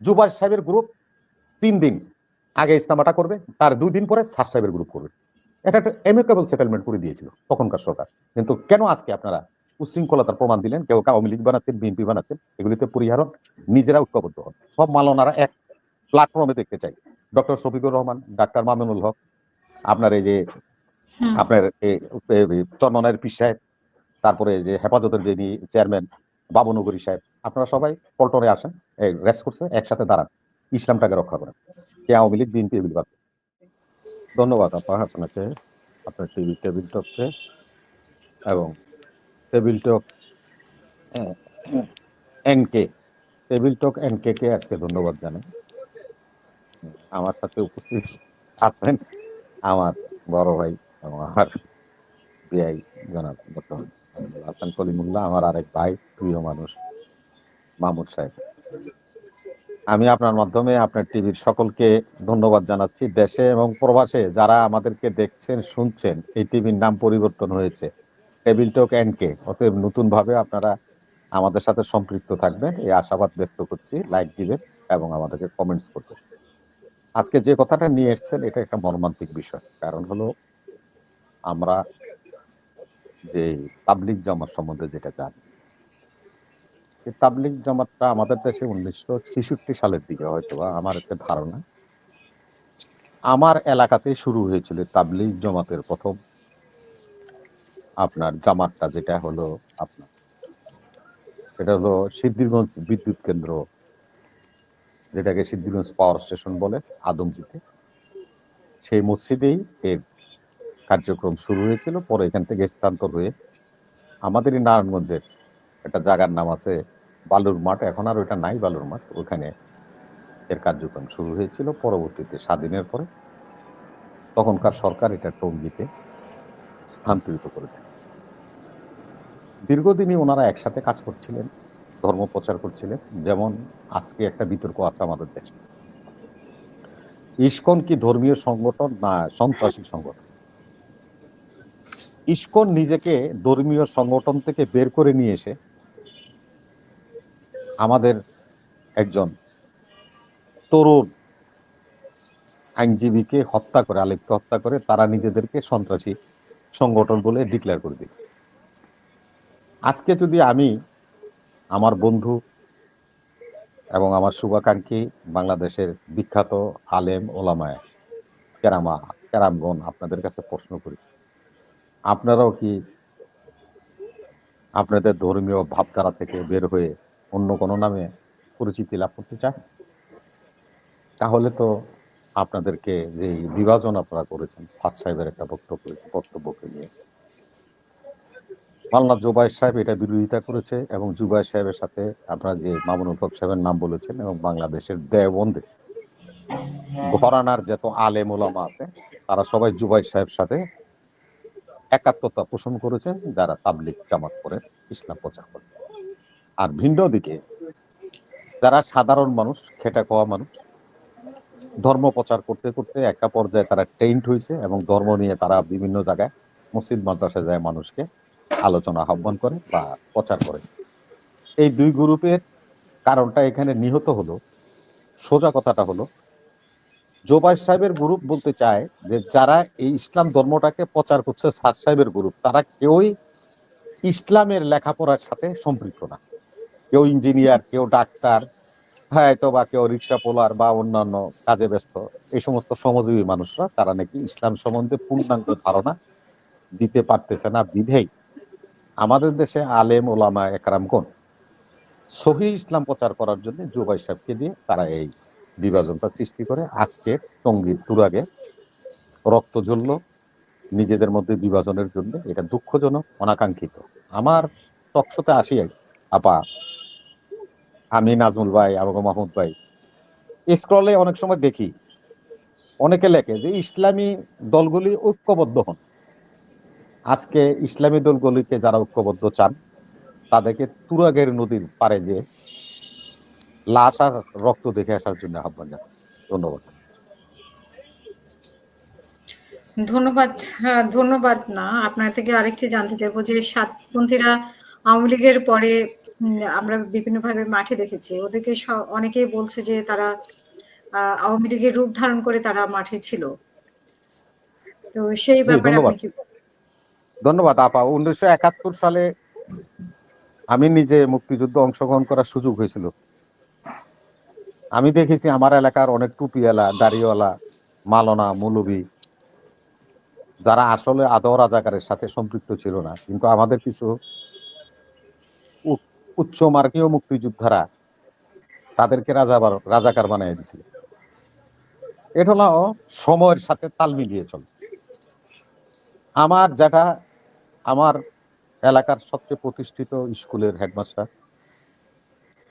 জুবাস সাহেবের গ্রুপ তিন দিন আগে ইস্তামাটা করবে তার দুই দিন পরে সার সাহেবের গ্রুপ করবে। এটা একটা এমিকেবল সেটেলমেন্ট করে দিয়েছিল তখনকার সরকার। কিন্তু কেন আজকে আপনারা উশৃঙ্খলতার প্রমাণ দিলেন? কেউ আওয়ামী লীগ বানাচ্ছেন বিএনপি বানাচ্ছেন এগুলিতে পরিহারণ নিজেরা ঐক্যবদ্ধ হন। সব মালনারা এক প্ল্যাটফর্মে দেখতে চাই। ডক্টর শফিকুর রহমান ডাক্তার মামুনুল হক আপনার এই যে। আপনার চন্মনের পীর সাহেব তারপরে যে হেফাজতের যিনি চেয়ারম্যান বাবুনগরী সাহেব আপনারা সবাই পল্টনে আসেন। রেস্ট করছে, একসাথে দাঁড়ান। ইসলামটাকে রক্ষা করেন। কে আওয়ামী লীগ, বিএনপি এগুলি বাদ। ধন্যবাদ আপা আপনাকে আপনার টিভি টেবিল টককে এবং টেবিল টক এনকে টেবিল টক এনকে কে আজকে ধন্যবাদ জানাই। আমার সাথে উপস্থিত আছেন আমার বড় ভাই এবং আমার বিআই জনাব ডক্টর হাসান কলিমুল্লাহ আমার আরেক ভাই, প্রিয় মানুষ মামুদ সাহেব। আমি আপনার মাধ্যমে আপনার টিভির সকলকে ধন্যবাদ জানাচ্ছি, দেশে এবং প্রবাসে যারা আমাদেরকে দেখছেন, শুনছেন, এই টিভির নাম পরিবর্তন হয়েছে। টেবিল টক এন্ড কে অতএব নতুন ভাবে আপনারা আমাদের সাথে সম্পৃক্ত থাকবেন। এই আশাবাদ ব্যক্ত করছি। লাইক দিবেন এবং আমাদেরকে কমেন্টস করবেন। আজকে যে কথাটা নিয়ে এসেছেন, এটা একটা মর্মান্তিক বিষয়। কারণ হলো, আমরা যে পাবলিক জামাত সম্বন্ধে যেটা জানি তাবলিক জামাতটা আমাদের দেশে উনিশশো ছেষট্টি সালের দিকে হয়তো আমার একটা ধারণা। আমার এলাকাতে শুরু হয়েছিল তাবলিক জামাতের প্রথম আপনার জামাতটা, যেটা হলো আপনার এটা হলো সিদ্ধিরগঞ্জ বিদ্যুৎ কেন্দ্র, যেটাকে সিদ্ধিরগঞ্জ পাওয়ার স্টেশন বলে আদমজিতে। সেই মসজিদেই এর কার্যক্রম শুরু হয়েছিল। পরে এখান থেকে স্থানান্তর হয়ে আমাদের এই নারায়ণগঞ্জের একটা জায়গার নাম আছে বালুর মাঠ, এখন আর ওইটা নাই বালুর মাঠ। ওখানে এর কার্যক্রম শুরু হয়েছিল পরবর্তীতে স্বাধীনের পরে। তখনকার সরকার এটা টঙ্গিতে স্থানান্তরিত করে দেয়। দীর্ঘদিনই ওনারা একসাথে কাজ করছিলেন, ধর্ম প্রচার করছিলেন। যেমন আজকে একটা বিতর্ক আছে আমাদের দেশে। ইস্কন কি ধর্মীয় সংগঠন না সন্ত্রাসী সংগঠন? ইস্কন নিজেকে ধর্মীয় সংগঠন থেকে বের করে নিয়ে এসে আমাদের একজন তরুণ আইনজীবীকে হত্যা করে আলিফকে হত্যা করে, তারা নিজেদেরকে সন্ত্রাসী সংগঠন বলে ডিক্লেয়ার করে দিল। আজকে যদি আমি আমার বন্ধু এবং আমার শুভাকাঙ্ক্ষী বাংলাদেশের বিখ্যাত আলেম ওলামায় কেরামা, কেরামগণ আপনাদের কাছে প্রশ্ন করি, আপনারাও কি আপনাদের ধর্মীয় ভাবধারা থেকে বের হয়ে অন্য কোনো নামে পরিচিতি লাভ করতে চান? তাহলে তো আপনাদেরকে যে বিভাজন আপনারা করেছেন, সাত সাহেবের একটা বক্তব্য, বক্তব্যকে নিয়ে। মাল্লা জুবাইর সাহেব এটা বিরোধিতা করেছে এবং জুবাইর সাহেবের সাথে আপনারা যে মামুনুল হক সাহেবের নাম বলেছেন এবং বাংলাদেশের দেওবন্দে ঘরানার যত আলেম ওলামা আছে, তারা সবাই জুবাই সাহেব সাথে একাত্মতা পোষণ করেছেন, যারা তাবলিক জামাত করে ইসলাম প্রচার করে আর ভিন্ন দিকে যারা সাধারণ মানুষ, খেটা খাওয়া মানুষ, ধর্ম প্রচার করতে করতে একটা পর্যায়ে তারা টেন্ট হয়েছে এবং ধর্ম নিয়ে তারা বিভিন্ন জায়গায় মসজিদ মাদ্রাসা যায় মানুষকে আলোচনা, আহ্বান করে বা প্রচার করে। এই দুই গ্রুপের কারণটা এখানে নিহত হলো। সোজা কথাটা হলো জোবাই সাহেবের গ্রুপ বলতে চায় যে যারা এই ইসলাম ধর্মটাকে প্রচার করছে সাদ সাহেবের গ্রুপ, তারা কেউই ইসলামের লেখাপড়ার সাথে সম্পৃক্ত না। কেউ ইঞ্জিনিয়ার, কেউ ডাক্তার, হয়তো বা কেউ রিক্সা পোলার বা অন্যান্য কাজে ব্যস্ত। এই সমস্ত শ্রমজীবী মানুষরা, তারা নাকি ইসলাম সম্বন্ধে পূর্ণাঙ্গ ধারণা দিতে পারতেছে না বিধেই আমাদের দেশে আলেম, ওলামা, একরামগণ সহি ইসলাম প্রচার করার জন্য জুবাই সাহেবকে দিয়ে তারা এই বিভাজনটা সৃষ্টি করে। আজকে টঙ্গীর তুরাগে রক্ত জ্বলল, নিজেদের মধ্যে বিভাজনের জন্য। এটা দুঃখজনক, অনাকাঙ্ক্ষিত। আমার টকশোতে আসি আপা আমি নাজমুল ভাই আবু মাহমুদ ভাই। স্ক্রলে অনেক সময় দেখি অনেকে লেখে যে ইসলামী দলগুলি ঐক্যবদ্ধ হন। আজকে ইসলামী দলগুলিকে যারা ঐক্যবদ্ধ চান তাদেরকে তুরাগের নদীর পারে যে লাশ আর রক্ত দেখে আসার জন্য আহ্বান জানাই। ধন্যবাদ। ধন্যবাদ হ্যাঁ, ধন্যবাদ না। আপনার থেকে আরেকটি জানতে চাইব যে সাতপন্থীরা আওয়ামী লীগের পরে আমরা বিভিন্নভাবে মাঠে দেখেছি। ওদেরকে অনেকেই বলছে যে তারা আওয়ামী লীগের রূপ ধারণ করে তারা মাঠে ছিল। তো সেই ব্যাপারে ধন্যবাদ। আপা। ১৯৭১ সালে আমি নিজে মুক্তিযুদ্ধে অংশগ্রহণ করার সুযোগ হয়েছিল। আমি দেখেছি আমার এলাকার অনেক টুপিওয়ালা, দাড়িওয়ালা, মালনা মৌলবি যারা আসলে আদৌ রাজাকারের সাথে সম্পৃক্ত ছিল না। কিন্তু আমাদের কিছু উচ্চ মার্গীয় মুক্তিযোদ্ধারা তাদেরকে রাজাবার রাজাকার বানায় দিছিল। এটা হলো সময়ের সাথে তাল মিলিয়ে চলে। আমার যেটা আমার এলাকার সবচেয়ে প্রতিষ্ঠিত স্কুলের হেডমাস্টার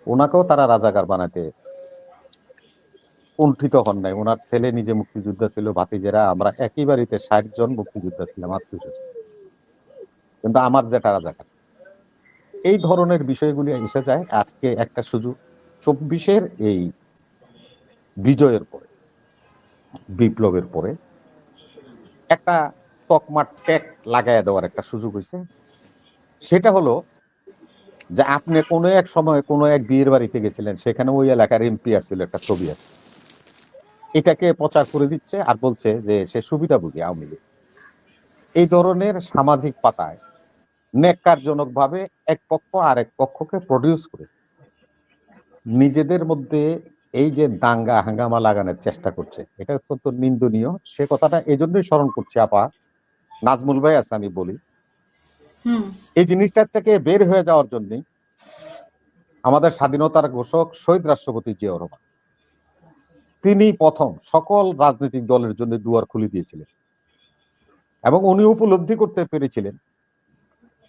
ওনাকেও তারা রাজাকার বানাতে কুণ্ঠিত হন নাই। ওনার ছেলে নিজে মুক্তিযোদ্ধা ছিল, ভাতিজেরা আমরা একই বাড়িতে ৬০ জন মুক্তিযোদ্ধা ছিলাম আত্মীয় কিন্তু আমার যেটা রাজাকার। এই ধরনের বিষয়গুলি এসে যায় আজকে একটা সুযোগ চব্বিশের এই বিজয়ের পরে, বিপ্লবের পরে একটা তকমার ট্যাগ লাগায়া দেওয়ার একটা সুযোগ হয়েছে সেটা হলো যে আপনি কোনো এক সময় কোনো এক বিয়ের বাড়িতে গেছিলেন, সেখানে ওই এলাকার এমপি আসছিল একটা ছবি আছে। এটাকে প্রচার করে দিচ্ছে আর বলছে যে সে সুবিধাভোগী আওয়ামী লীগ। এই ধরনের সামাজিক পাতায় ন্যাক্কারজনকভাবে এক পক্ষ আরেক পক্ষকে প্রডিউস করে নিজেদের মধ্যে এই যে দাঙ্গা হাঙ্গামা লাগানোর চেষ্টা করছে, এটা অত্যন্ত নিন্দনীয়। সে কথাটা এজন্যই স্মরণ করছি আপা, নাজমুল ভাই আছে আমি বলি। হুম। এই জিনিসটার থেকে বের হয়ে যাওয়ার জন্যই আমাদের স্বাধীনতার ঘোষক শহীদ রাষ্ট্রপতি জিয়াউর রহমান তিনি প্রথম সকল রাজনৈতিক দলের জন্য দুয়ার খুলে দিয়েছিলেন এবং উনি উপলব্ধি করতে পেরেছিলেন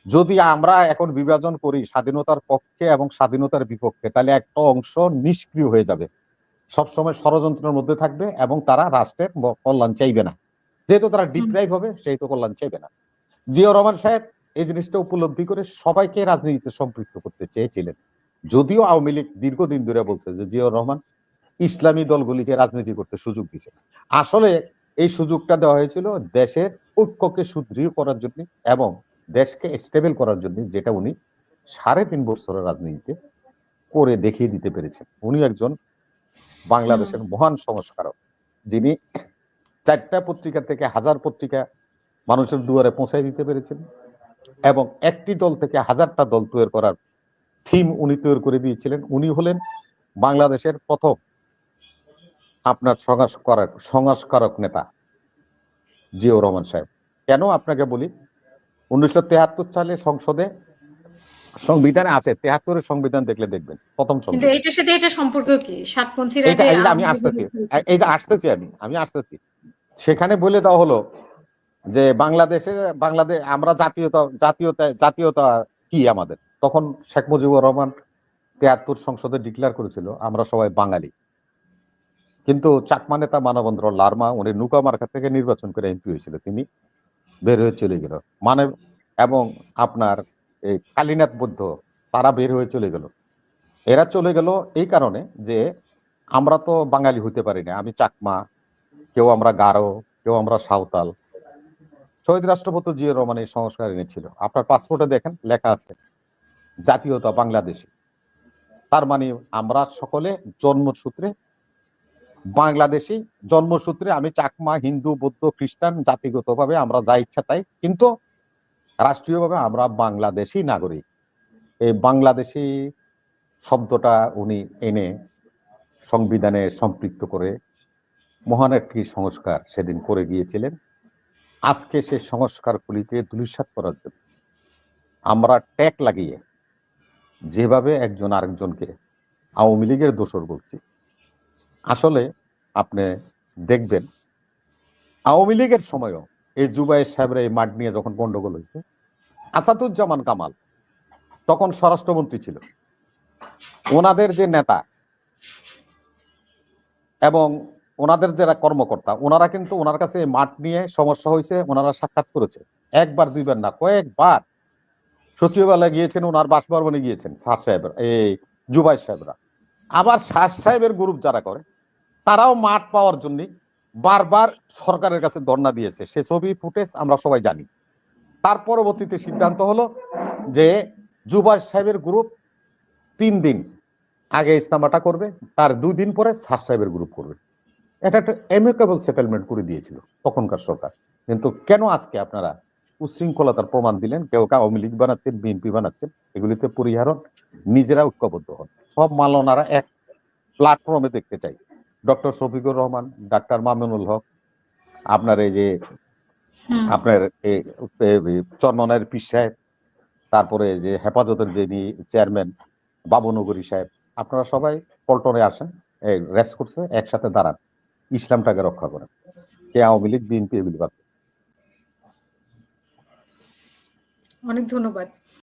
যদি আমরা এখন বিভাজন করি স্বাধীনতার পক্ষে এবং স্বাধীনতার বিপক্ষে তাহলে একটা অংশ নিষ্ক্রিয় হয়ে যাবে। সবসময় ষড়যন্ত্রের মধ্যে থাকবে এবং তারা রাষ্ট্রের কল্যাণ চাইবে না। যেহেতু তারা ডিপ্রাইভ হবে সেই তো কল্যাণ চাইবে না। জিয়াউর রহমান সাহেব এই জিনিসটা উপলব্ধি করে সবাইকে রাজনীতিতে সম্পৃক্ত করতে চেয়েছিলেন। যদিও আওয়ামী লীগ দীর্ঘদিন ধরে বলছে যে জিয়াউর রহমান ইসলামী দলগুলিকে রাজনীতি করতে সুযোগ দিয়েছে আসলে এই সুযোগটা দেওয়া হয়েছিল দেশের ঐক্যকে সুদৃঢ় করার জন্য এবং দেশকে স্টেবল করার জন্য যেটা উনি সাড়ে তিন বছরের রাজনীতিতে করে দেখিয়ে দিতে পেরেছেন। উনি একজন বাংলাদেশের মহান সংস্কারক যিনি চারটা পত্রিকা থেকে হাজার পত্রিকা মানুষের দুয়ারে পৌঁছায় দিতে পেরেছেন এবং একটি দল থেকে হাজারটা দল তৈরি করার থিম উনি তৈরি করে দিয়েছিলেন। উনি হলেন বাংলাদেশের প্রথম আপনার সংস্কারক সংস্কারক নেতা জিয়াউর রহমান সাহেব। কেন আপনাকে বলি? উনিশশো সালে সংসদে সংবিধানে আছে তেহাত্তরের সংবিধান দেখলে দেখবেন প্রথম সংবিধান। এইটার সাথে এটা সম্পর্ক কি? সাতপন্থীরা এইটা যে এই যে আমি আসতেছি। এই যে আসতেছি আমি আমি আসতেছি। সেখানে বলে দেওয়া হলো যে বাংলাদেশে বাংলাদেশ আমরা জাতীয়তা জাতীয়তা জাতীয়তা কি আমাদের? তখন শেখ মুজিবুর রহমান তেহাত্তর সংসদে ডিক্লেয়ার করেছিল আমরা সবাই বাঙালি। কিন্তু চাকমা নেতা মানবেন্দ্র লার্মা উনি নৌকা মার্কা থেকে নির্বাচন করে এমপি হয়েছিল তিনি বের হয়ে চলে গেল। মানে এবং আপনার এই কালীনাথ বৌদ্ধ, তারা বের হয়ে চলে গেল। এরা চলে গেল এই কারণে যে আমরা তো বাঙালি হতে পারি না। আমি চাকমা, কেউ আমরা গারো, কেউ আমরা সাঁওতাল। শহীদ রাষ্ট্রপতি জিয়া রহমান এই সংস্কার এনেছিল। আপনার পাসপোর্টে দেখেন, লেখা আছে, জাতীয়তা বাংলাদেশী। তার মানে আমরা সকলে জন্মসূত্রে বাংলাদেশি জন্মসূত্রে আমি চাকমা, হিন্দু, বৌদ্ধ, খ্রিস্টান জাতিগতভাবে আমরা যা ইচ্ছা তাই, কিন্তু রাষ্ট্রীয়ভাবে আমরা বাংলাদেশি নাগরিক। এই বাংলাদেশি শব্দটা উনি এনে সংবিধানে সম্পৃক্ত করে মহান একটি সংস্কার সেদিন করে গিয়েছিলেন। আজকে সে সংস্কারগুলিকে ধূলিসাৎ করার জন্য আমরা ট্যাগ লাগিয়ে যেভাবে একজন আরেকজনকে আওয়ামী লীগের দোষর বলছি। আসলে আপনি দেখবেন। আওয়ামী লীগের সময়ও এই জুবাই সাহেবের এই মাঠ নিয়ে যখন গন্ডগোল হয়েছে, আসাদুজ্জামান কামাল তখন স্বরাষ্ট্রমন্ত্রী ছিল। ওনাদের যে নেতা এবং ওনাদের যারা কর্মকর্তা, ওনারা কিন্তু ওনার কাছে মাঠ নিয়ে সমস্যা হয়েছে, ওনারা সাক্ষাৎ করেছে। একবার দুইবার না, কয়েকবার। সচিবালয়ে গিয়েছেন, ওনার বাসভবনে গিয়েছেন, স্যার সাহেবের, এই জুবাই সাহেবরা। আবার শাহ সাহেবের গ্রুপ যারা করে তারাও মাঠ পাওয়ার জন্য বারবার সরকারের কাছে ধর্ণা দিয়েছে। সে ছবি, ফুটেজ আমরা সবাই জানি। তার পরবর্তীতে সিদ্ধান্ত হলো যে জুবাই সাহেবের গ্রুপ তিন দিন আগে ইসলামাটা করবে, তার দুই দিন পরে সার সাহেবের গ্রুপ করবে। এটা একটা এমিকেবল সেটেলমেন্ট করে দিয়েছিল তখনকার সরকার। কিন্তু কেন আজকে আপনারা উশৃঙ্খলতার প্রমাণ দিলেন? কেউ আওয়ামী লীগ বানাচ্ছেন, বিএনপি বানাচ্ছেন, এগুলিতে পরিহারণ, নিজেরা ঐক্যবদ্ধ হন। সব মালনারা এক প্ল্যাটফর্মে দেখতে চাই। ডক্টর শফিকুর রহমান ডাক্তার মামুনুল হক আপনার এই যে আপনার চরমনের পীর সাহেব তারপরে যে হেফাজতের যিনি চেয়ারম্যান বাবুনগরী সাহেব আপনারা সবাই পল্টনে আসেন রেস করছে একসাথে দাঁড়ান ইসলামটাকে রক্ষা করেন। কে আওয়ামী লীগ বিএনপি এগুলি বাদ অনেক ধন্যবাদ।